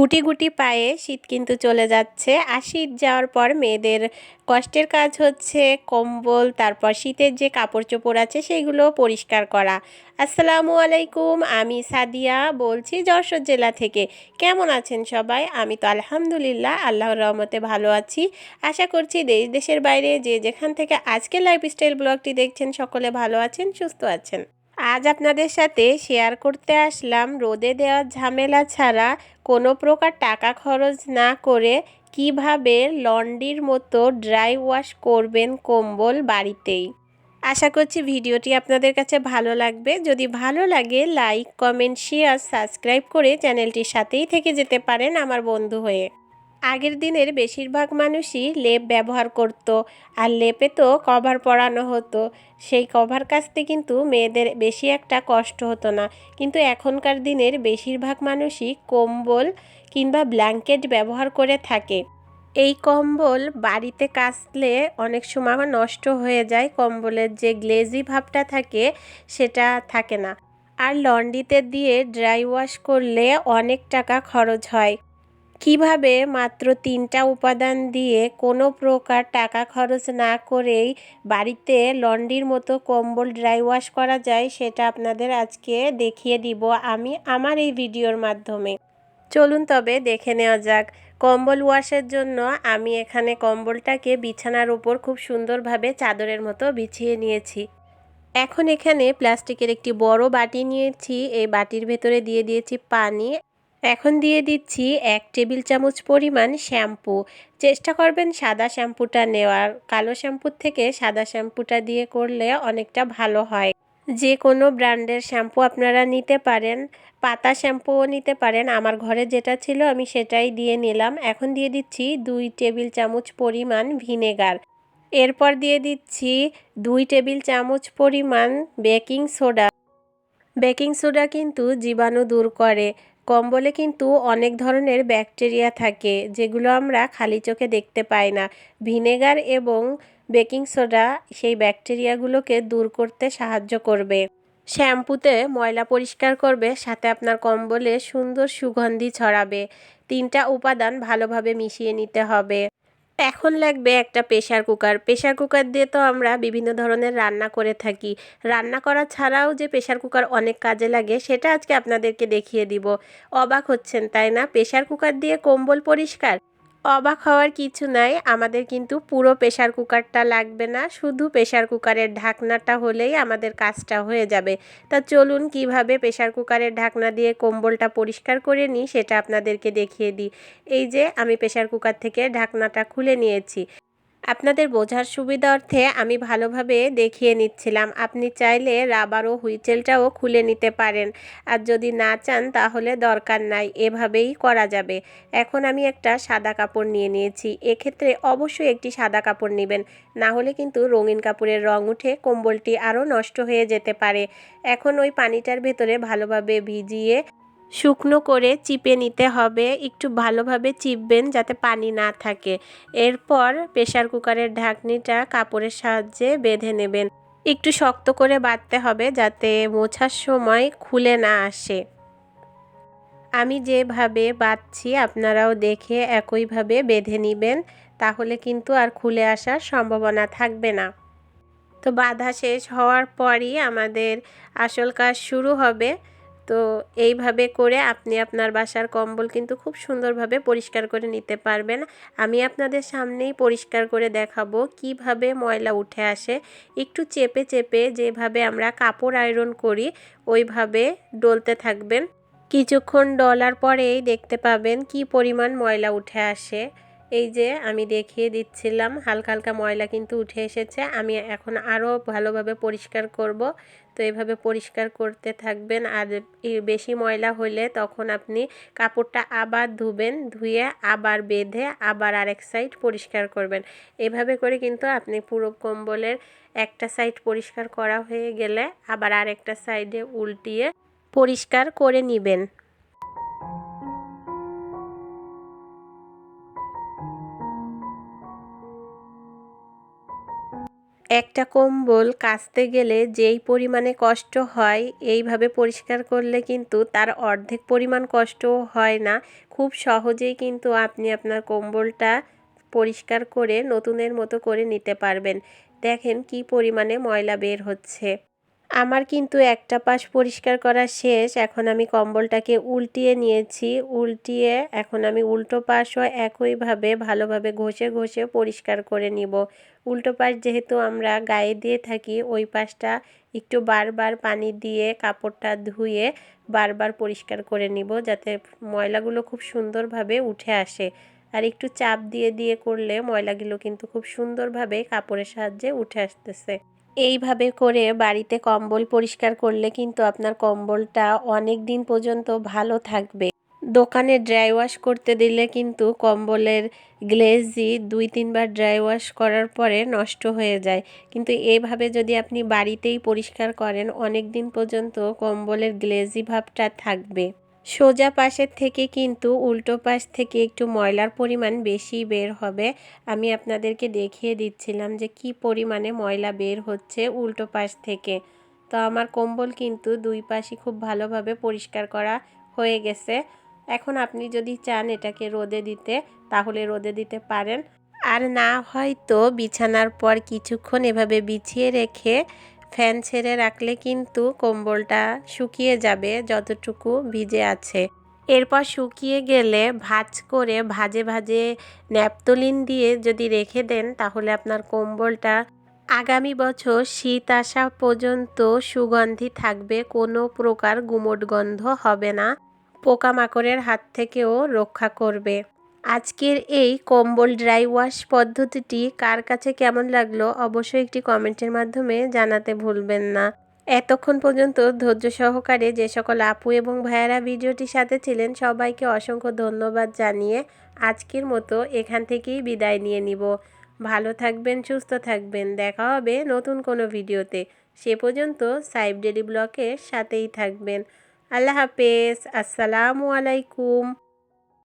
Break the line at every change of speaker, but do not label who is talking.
গুটি গুটি পায়ে শীত কিন্তু চলে যাচ্ছে। আর শীত যাওয়ার পর মেয়েদের কষ্টের কাজ হচ্ছে কম্বল, তারপর শীতের যে কাপড় চোপড় আছে সেইগুলো পরিষ্কার করা। আসসালামু আলাইকুম, আমি সাদিয়া বলছি যশোর জেলা থেকে। কেমন আছেন সবাই? আমি তো আলহামদুলিল্লাহ, আল্লাহর রহমতে ভালো আছি। আশা করছি দেশ, দেশের বাইরে যে যেখান থেকে আজকে লাইফস্টাইল ব্লগটি দেখছেন সকলে ভালো আছেন, সুস্থ আছেন। আজ আপনাদের সাথে শেয়ার করতে আসলাম। রোদে দেওয়ার ঝামেলা ছাড়া কোনো প্রকার টাকা খরচ না করে কীভাবে লন্ডির মতো ড্রাই ওয়াশ করবেন কম্বল বাড়িতেই। আশা করছি ভিডিওটি আপনাদের কাছে ভালো লাগবে। যদি ভালো লাগে লাইক কমেন্ট শেয়ার সাবস্ক্রাইব করে চ্যানেলটির সাথেই থেকে যেতে পারেন আমার বন্ধু হয়ে। আগের দিনের বেশিরভাগ মানুষই লেপ ব্যবহার করত আর লেপে তো কভার পরানো হতো। সেই কভার কাচতে কিন্তু মেয়েদের বেশি একটা কষ্ট হতো না। কিন্তু এখনকার দিনের বেশিরভাগ মানুষই কম্বল কিংবা ব্ল্যাঙ্কেট ব্যবহার করে থাকে। এই কম্বল বাড়িতে কাচলে অনেক সময় নষ্ট হয়ে যায়। কম্বলের যে গ্লেজি ভাবটা থাকে, সেটা থাকে না। আর লন্ডিতে দিয়ে ড্রাই ওয়াশ করলে অনেক টাকা খরচ হয়। কীভাবে মাত্র তিনটা উপাদান দিয়ে কোনো প্রকার টাকা খরচ না করেই বাড়িতে লন্ডির মতো কম্বল ড্রাই ওয়াশ করা যায়, সেটা আপনাদের আজকে দেখিয়ে দিব আমি আমার এই ভিডিওর মাধ্যমে। চলুন তবে দেখে নেওয়া যাক। কম্বল ওয়াশের জন্য আমি এখানে কম্বলটাকে বিছানার উপর খুব সুন্দরভাবে চাদরের মতো বিছিয়ে নিয়েছি। এখন এখানে প্লাস্টিকের একটি বড় বাটি নিয়েছি। এই বাটির ভেতরে দিয়ে দিয়েছি পানি এখন দিয়ে দিচ্ছি এক টেবিল চামচ পরিমাণ শ্যাম্পু। চেষ্টা করবেন সাদা শ্যাম্পুটা নেওয়ার। কালো শ্যাম্পুর থেকে সাদা শ্যাম্পুটা দিয়ে করলে অনেকটা ভালো হয়। যে কোনো ব্র্যান্ডের শ্যাম্পু আপনারা নিতে পারেন, পাতা শ্যাম্পুও নিতে পারেন। আমার ঘরে যেটা ছিল আমি সেটাই দিয়ে নিলাম। এখন দিয়ে দিচ্ছি দুই টেবিল চামচ পরিমাণ ভিনেগার। এরপর দিয়ে দিচ্ছি দুই টেবিল চামচ পরিমাণ বেকিং সোডা। বেকিং সোডা কিন্তু জীবাণু দূর করে। কম্বলে কিন্তু অনেক ধরনের ব্যাকটেরিয়া থাকে, যেগুলো আমরা খালি চোখে দেখতে পাই না। ভিনেগার এবং বেকিং সোডা সেই ব্যাকটেরিয়াগুলোকে দূর করতে সাহায্য করবে। শ্যাম্পুতে ময়লা পরিষ্কার করবে, সাথে আপনার কম্বলে সুন্দর সুগন্ধি ছড়াবে। তিনটা উপাদান ভালোভাবে মিশিয়ে নিতে হবে। এখন লাগবে একটা প্রেশার কুকার। প্রেশার কুকার দিয়ে তো আমরা বিভিন্ন ধরনের রান্না করে থাকি। রান্না করা ছাড়াও যে প্রেশার কুকার অনেক কাজে লাগে, সেটা আজকে আপনাদেরকে দেখিয়ে দিব। অবাক হচ্ছেন, তাই না? প্রেশার কুকার দিয়ে কম্বল পরিষ্কার? অবাক হওয়ার কিছু নাই। আমাদের কিন্তু পুরো প্রেশার কুকারটা লাগবে না। শুধু প্রেশার কুকারের ঢাকনাটা হলেই আমাদের কাজটা হয়ে যাবে। তা চলুন কীভাবে প্রেশার কুকারের ঢাকনা দিয়ে কম্বলটা পরিষ্কার করে নিই, সেটা আপনাদেরকে দেখিয়ে দিই। এই যে, আমি প্রেশার কুকার থেকে ঢাকনাটা খুলে নিয়েছি। আপনাদের বোঝার সুবিধার্থে আমি ভালোভাবে দেখিয়ে নিচ্ছিলাম। আপনি চাইলে রাবার ও হুইচেলটাও খুলে নিতে পারেন। আর যদি না চান, তাহলে দরকার নাই। এভাবেই করা যাবে। এখন আমি একটা সাদা কাপড় নিয়ে নিয়েছি। এক্ষেত্রে অবশ্যই একটি সাদা কাপড় নেবেন। না হলে কিন্তু রঙিন কাপড়ের রং উঠে কম্বলটি আরও নষ্ট হয়ে যেতে পারে। এখন ওই পানিটার ভেতরে ভালোভাবে ভিজিয়ে শুকনো করে চিপে নিতে হবে। একটু ভালোভাবে চিপবেন যাতে পানি না থাকে। এরপর প্রেশার কুকারের ঢাকনিটা কাপড়ের সাহায্যে বেঁধে নেবেন। একটু শক্ত করে বাঁধতে হবে যাতে মোছার সময় খুলে না আসে। আমি যেভাবে বাঁধছি আপনারাও দেখে একইভাবে বেঁধে নেবেন, তাহলে কিন্তু আর খুলে আসার সম্ভাবনা থাকবে না। তো বাধা শেষ হওয়ার পরই আমাদের আসল কাজ শুরু হবে। তো এইভাবে করে আপনি আপনার বাসার কম্বল কিন্তু খুব সুন্দরভাবে পরিষ্কার করে নিতে পারবেন। আমি আপনাদের সামনেই পরিষ্কার করে দেখাবো কীভাবে ময়লা উঠে আসে। একটু চেপে চেপে যেভাবে আমরা কাপড় আয়রন করি, ওইভাবে ডলতে থাকবেন। কিছুক্ষণ ডলার পরেই দেখতে পাবেন কি পরিমাণ ময়লা উঠে আসে। এই যে আমি দেখিয়ে দিচ্ছিলাম, হালকা হালকা ময়লা কিন্তু উঠে এসেছে। আমি এখন আরও ভালোভাবে পরিষ্কার করব। তো এভাবে পরিষ্কার করতে থাকবেন। আর বেশি ময়লা হলে তখন আপনি কাপড়টা আবার ধুবেন, ধুয়ে আবার বেঁধে আবার আরেক সাইড পরিষ্কার করবেন। এভাবে করে কিন্তু আপনি পুরো কম্বলের একটা সাইড পরিষ্কার করা হয়ে গেলে আবার আরেকটা সাইডে উল্টিয়ে পরিষ্কার করে নেবেন। একটা কম্বল কাচতে গেলে যেই পরিমাণে কষ্ট হয়, এইভাবে পরিষ্কার করলে কিন্তু তার অর্ধেক পরিমাণ কষ্টও হয় না। খুব সহজেই কিন্তু আপনি আপনার কম্বলটা পরিষ্কার করে নতুনের মতো করে নিতে পারবেন। দেখেন কি পরিমাণে ময়লা বের হচ্ছে। আমার কিন্তু একটা পাশ পরিষ্কার করা শেষ। এখন আমি কম্বলটাকে উল্টিয়ে নিয়েছি। উল্টিয়ে এখন আমি উল্টো পাশও একইভাবে ভালোভাবে ঘষে ঘষে পরিষ্কার করে নিব। উল্টো পাশ যেহেতু আমরা গায়ে দিয়ে থাকি, ওই পাশটা একটু বারবার পানি দিয়ে কাপড়টা ধুয়ে বারবার পরিষ্কার করে নিব যাতে ময়লাগুলো খুব সুন্দরভাবে উঠে আসে। আর একটু চাপ দিয়ে দিয়ে করলে ময়লাগুলো কিন্তু খুব সুন্দরভাবে কাপড়ের সাহায্যে উঠে আসতেছে। এইভাবে করে বাড়িতে কম্বল পরিষ্কার করলে কিন্তু আপনার কম্বলটা অনেক দিন পর্যন্ত ভালো থাকবে। দোকানে ড্রাই ওয়াশ করতে দিলে কিন্তু কম্বলের গ্লেজি দুই তিনবার ড্রাই ওয়াশ করার পরে নষ্ট হয়ে যায়। কিন্তু এভাবে যদি আপনি বাড়িতেই পরিষ্কার করেন, অনেক দিন পর্যন্ত কম্বলের গ্লেজি ভাবটা থাকবে। সোজা পাশের থেকে কিন্তু উল্টো পাশ থেকে একটু ময়লার পরিমাণ বেশি বের হবে। আমি আপনাদেরকে দেখিয়ে দিচ্ছিলাম যে কি পরিমাণে ময়লা বের হচ্ছে উল্টো পাশ থেকে। তো আমার কম্বল কিন্তু দুই পাশই খুব ভালোভাবে পরিষ্কার করা হয়ে গেছে। এখন আপনি যদি চান এটাকে রোদে দিতে, তাহলে রোদে দিতে পারেন। আর না হয়তো বিছানার পর কিছুক্ষণ এভাবে বিছিয়ে রেখে ফ্যান ছেড়ে রাখলে কিন্তু কম্বলটা শুকিয়ে যাবে যতটুকু ভিজে আছে। এরপর শুকিয়ে গেলে ভাজ করে ভাজে ভাজে ন্যাপতলিন দিয়ে যদি রেখে দেন, তাহলে আপনার কম্বলটা আগামী বছর শীত আসা পর্যন্ত সুগন্ধি থাকবে, কোনো প্রকার গুমট গন্ধ হবে না। পোকামাকড়ের হাত থেকেও রক্ষা করবে। আজকের এই কম্বল ড্রাই ওয়াশ পদ্ধতিটি কার কাছে কেমন লাগল অবশ্যই একটি কমেন্টের মাধ্যমে জানাতে ভুলবেন না। এতক্ষণ পর্যন্ত ধৈর্য সহকারে যে সকল আপু এবং ভাইয়ারা ভিডিওটির সাথে ছিলেন, সবাইকে অসংখ্য ধন্যবাদ জানিয়ে আজকের মতো এখান থেকেই বিদায় নিয়ে নিব। ভালো থাকবেন, সুস্থ থাকবেন। দেখা হবে নতুন কোনো ভিডিওতে। সে পর্যন্ত সাইব ডেলি ব্লকের সাথেই থাকবেন। আল্লাহ হাফেজ। আসসালামু আলাইকুম।